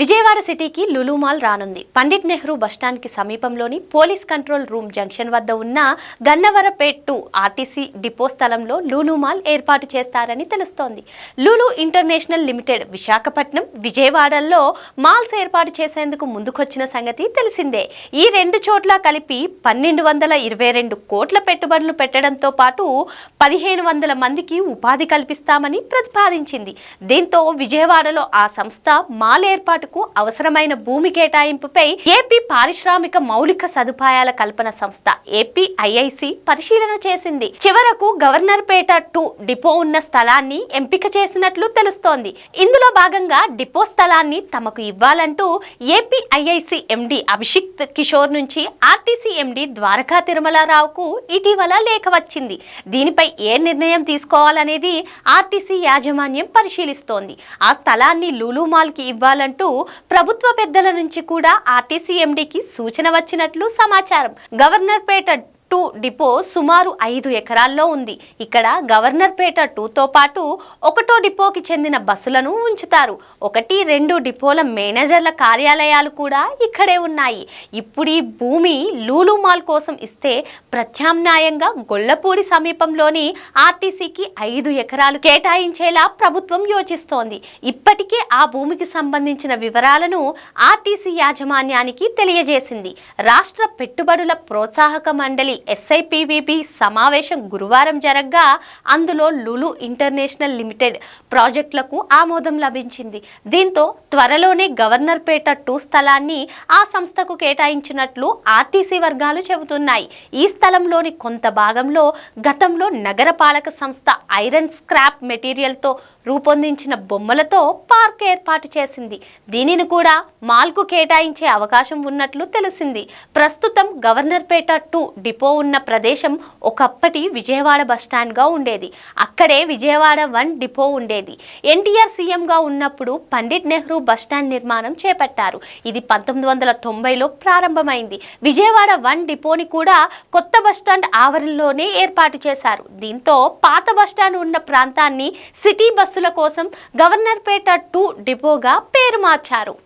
విజయవాడ సిటీకి లులుమాల్ రానుంది. పండిట్ నెహ్రూ బస్టాండ్కి సమీపంలోని పోలీస్ కంట్రోల్ రూమ్ జంక్షన్ వద్ద ఉన్న గన్నవరపేట్ టు ఆర్టీసీ డిపో స్థలంలో లులు మాల్ ఏర్పాటు చేస్తారని తెలుస్తోంది. లులు ఇంటర్నేషనల్ లిమిటెడ్ విశాఖపట్నం విజయవాడల్లో మాల్స్ ఏర్పాటు చేసేందుకు ముందుకొచ్చిన సంగతి తెలిసిందే. ఈ రెండు చోట్ల కలిపి పన్నెండు వందల ఇరవై రెండు కోట్ల పెట్టుబడులు పెట్టడంతో పాటు పదిహేను వందల మందికి ఉపాధి కల్పిస్తామని ప్రతిపాదించింది. దీంతో విజయవాడలో ఆ సంస్థ మాల్ ఏర్పాటు ఏర్పాటుకు అవసరమైన భూమి కేటాయింపుపై ఏపీ పారిశ్రామిక మౌలిక సదుపాయాల కల్పన సంస్థ ఏపీ ఐఐసి పరిశీలన చేసింది. చివరకు గవర్నర్ పేట టూ డిపో ఉన్న స్థలాన్ని ఎంపిక చేసినట్లు తెలుస్తోంది. ఇందులో భాగంగా డిపో స్థలాన్ని తమకు ఇవ్వాలంటూ AP IIC MD Abhishikt Kishore నుంచి ఆర్టీసీ ఎండి ద్వారకా తిరుమలారావుకు ఇటీవల లేఖ వచ్చింది. దీనిపై ఏ నిర్ణయం తీసుకోవాలనేది ఆర్టీసీ యాజమాన్యం పరిశీలిస్తోంది. ఆ స్థలాన్ని లూలు మాల్కి ఇవ్వాలంటూ ప్రభుత్వ పెద్దల నుంచి కూడా ఆర్టీసీ ఎండీకి సూచన వచ్చినట్లు సమాచారం. గవర్నర్ పేట టూ డిపో సుమారు ఐదు ఎకరాల్లో ఉంది. ఇక్కడ గవర్నర్పేట టూతో పాటు ఒకటో డిపోకి చెందిన బస్సులను ఉంచుతారు. ఒకటి రెండు డిపోల మేనేజర్ల కార్యాలయాలు కూడా ఇక్కడే ఉన్నాయి. ఇప్పుడు ఈ భూమి లూలు మాల్ కోసం ఇస్తే ప్రత్యామ్నాయంగా గొల్లపూడి సమీపంలోని ఆర్టీసీకి ఐదు ఎకరాలు కేటాయించేలా ప్రభుత్వం యోచిస్తోంది. ఇప్పటికే ఆ భూమికి సంబంధించిన వివరాలను ఆర్టీసీ యాజమాన్యానికి తెలియజేసింది. రాష్ట్ర పెట్టుబడుల ప్రోత్సాహక మండలి ఎస్ఐపివిబి సమావేశం గురువారం జరగ్గా. అందులో లులు ఇంటర్నేషనల్ లిమిటెడ్ ప్రాజెక్టులకు ఆమోదం లభించింది. దీంతో త్వరలోనే గవర్నర్పేట టూ స్థలాన్ని ఆ సంస్థకు కేటాయించినట్లు ఆర్టీసీ వర్గాలు చెబుతున్నాయి. ఈ స్థలంలోని కొంత భాగంలో గతంలో నగరపాలక సంస్థ ఐరన్ స్క్రాప్ మెటీరియల్తో రూపొందించిన బొమ్మలతో పార్క్ ఏర్పాటు చేసింది. దీనిని కూడా మాల్కు కేటాయించే అవకాశం ఉన్నట్లు తెలిసింది. ప్రస్తుతం గవర్నర్పేట టూ డిపో డిపో ఉన్న ప్రదేశం ఒకప్పటి విజయవాడ బస్టాండ్గా ఉండేది. అక్కడే విజయవాడ వన్ డిపో ఉండేది. ఎన్టీఆర్ సీఎంగా ఉన్నప్పుడు పండిట్ నెహ్రూ బస్టాండ్ నిర్మాణం చేపట్టారు. ఇది పంతొమ్మిది వందల తొంభైలో ప్రారంభమైంది. విజయవాడ వన్ డిపోని కూడా కొత్త బస్టాండ్ ఆవరణలోనే ఏర్పాటు చేశారు. దీంతో పాత బస్టాండ్ ఉన్న ప్రాంతాన్ని సిటీ బస్సుల కోసం గవర్నర్పేట టూ డిపోగా పేరు మార్చారు.